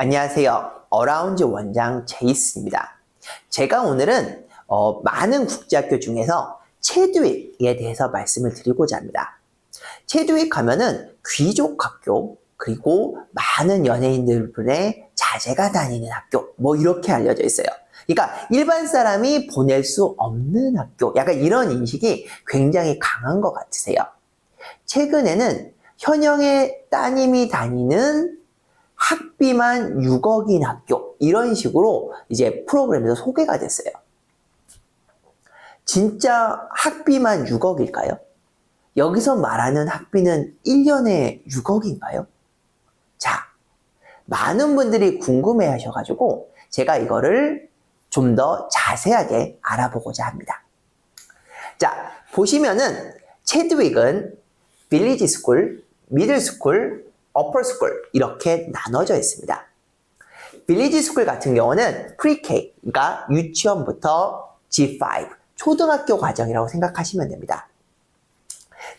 안녕하세요. 어라운드 원장 제이슨입니다. 제가 오늘은 어, 많은 국제학교 중에서 체드윅에 대해서 말씀을 드리고자 합니다. 체드윅 하면은 귀족 학교 그리고 많은 연예인들분의 자제가 다니는 학교 뭐 이렇게 알려져 있어요. 그러니까 일반 사람이 보낼 수 없는 학교 약간 이런 인식이 굉장히 강한 것 같으세요. 최근에는 현영의 따님이 다니는 학비만 6억인 학교 이런 식으로 이제 프로그램에서 소개가 됐어요. 진짜 학비만 6억일까요? 여기서 말하는 학비는 1년에 6억인가요? 자, 많은 분들이 궁금해 하셔가지고 제가 이거를 좀 더 자세하게 알아보고자 합니다. 자, 보시면은 체드윅은 빌리지 스쿨, 미들 스쿨, 어퍼 스쿨 이렇게 나눠져 있습니다. 빌리지 스쿨 같은 경우는 프리케, 그러니까 유치원부터 G5, 초등학교 과정이라고 생각하시면 됩니다.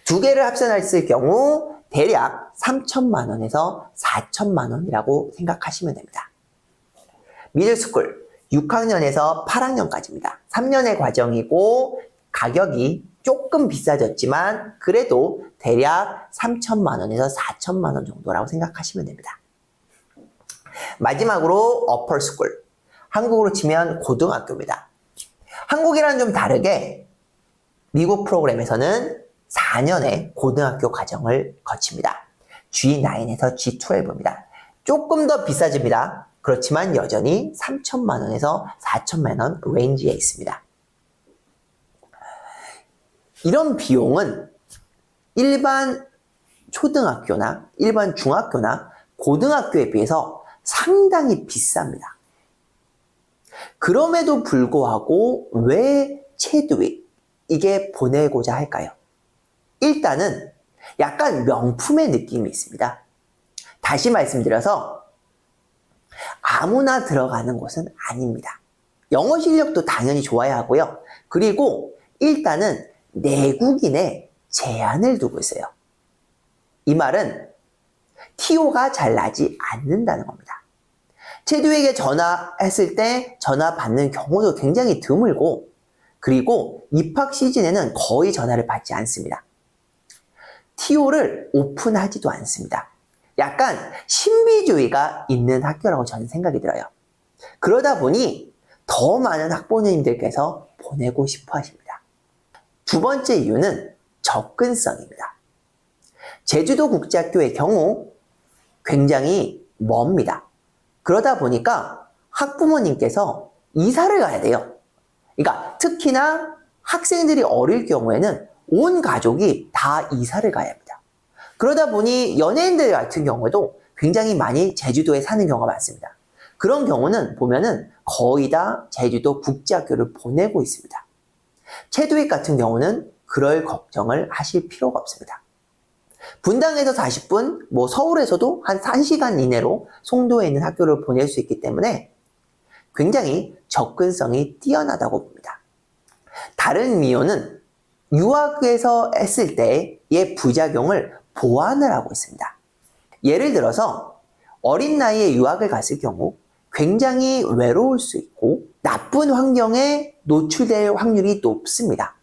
두 개를 합산했을 경우 대략 3천만 원에서 4천만 원이라고 생각하시면 됩니다. 미들스쿨 6학년에서 8학년까지입니다. 3년의 과정이고 가격이 조금 비싸졌지만 그래도 대략 3천만 원에서 4천만 원 정도라고 생각하시면 됩니다. 마지막으로 어펄스쿨 한국으로 치면 고등학교입니다. 한국이랑 좀 다르게 미국 프로그램에서는 4년의 고등학교 과정을 거칩니다. G9에서 G12입니다. 조금 더 비싸집니다. 그렇지만 여전히 3천만 원에서 4천만 원 레인지에 있습니다. 이런 비용은 일반 초등학교나 일반 중학교나 고등학교에 비해서 상당히 비쌉니다. 그럼에도 불구하고 왜 체드윅 이게 보내고자 할까요? 일단은 약간 명품의 느낌이 있습니다. 다시 말씀드려서 아무나 들어가는 곳은 아닙니다. 영어 실력도 당연히 좋아야 하고요. 그리고 일단은 내국인의 제한을 두고 있어요. 이 말은 TO가 잘 나지 않는다는 겁니다. 체두에게 전화했을 때 전화 받는 경우도 굉장히 드물고 그리고 입학 시즌에는 거의 전화를 받지 않습니다. TO를 오픈하지도 않습니다. 약간 신비주의가 있는 학교라고 저는 생각이 들어요. 그러다 보니 더 많은 학부모님들께서 보내고 싶어 하십니다. 두 번째 이유는 접근성입니다. 제주도 국제학교의 경우 굉장히 멉니다. 그러다 보니까 학부모님께서 이사를 가야 돼요. 그러니까 특히나 학생들이 어릴 경우에는 온 가족이 다 이사를 가야 합니다. 그러다 보니 연예인들 같은 경우에도 굉장히 많이 제주도에 사는 경우가 많습니다. 그런 경우는 보면은 거의 다 제주도 국제학교를 보내고 있습니다. 체두익 같은 경우는 그럴 걱정을 하실 필요가 없습니다. 분당에서 40분, 뭐 서울에서도 한 1시간 이내로 송도에 있는 학교를 보낼 수 있기 때문에 굉장히 접근성이 뛰어나다고 봅니다. 다른 미호는 유학에서 했을 때의 부작용을 보완을 하고 있습니다. 예를 들어서 어린 나이에 유학을 갔을 경우 굉장히 외로울 수 있고 나쁜 환경에 노출될 확률이 높습니다.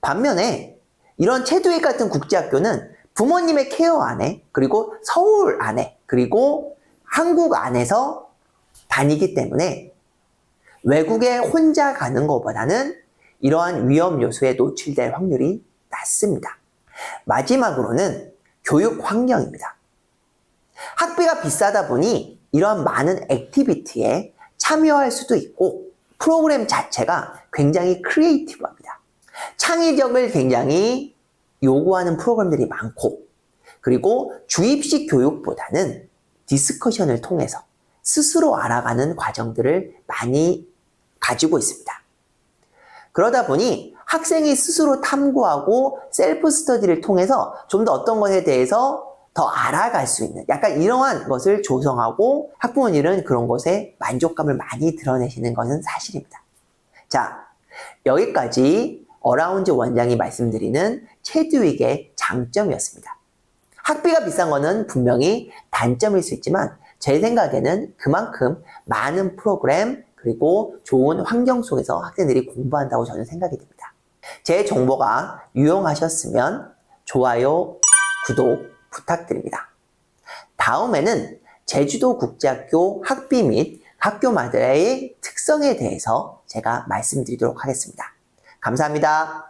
반면에 이런 체두익 같은 국제학교는 부모님의 케어 안에 그리고 서울 안에 그리고 한국 안에서 다니기 때문에 외국에 혼자 가는 것보다는 이러한 위험 요소에 노출될 확률이 낮습니다. 마지막으로는 교육 환경입니다. 학비가 비싸다 보니 이러한 많은 액티비티에 참여할 수도 있고 프로그램 자체가 굉장히 크리에이티브합니다. 창의력을 굉장히 요구하는 프로그램들이 많고 그리고 주입식 교육보다는 디스커션을 통해서 스스로 알아가는 과정들을 많이 가지고 있습니다. 그러다 보니 학생이 스스로 탐구하고 셀프 스터디를 통해서 좀 더 어떤 것에 대해서 더 알아갈 수 있는 약간 이러한 것을 조성하고 학부모님은 그런 것에 만족감을 많이 드러내시는 것은 사실입니다. 자, 여기까지 어라운드 원장이 말씀드리는 체드윅의 장점이었습니다. 학비가 비싼 것은 분명히 단점일 수 있지만 제 생각에는 그만큼 많은 프로그램 그리고 좋은 환경 속에서 학생들이 공부한다고 저는 생각이 듭니다. 제 정보가 유용하셨으면 좋아요, 구독 부탁드립니다. 다음에는 제주도 국제학교 학비 및 학교마다의 특성에 대해서 제가 말씀드리도록 하겠습니다. 감사합니다.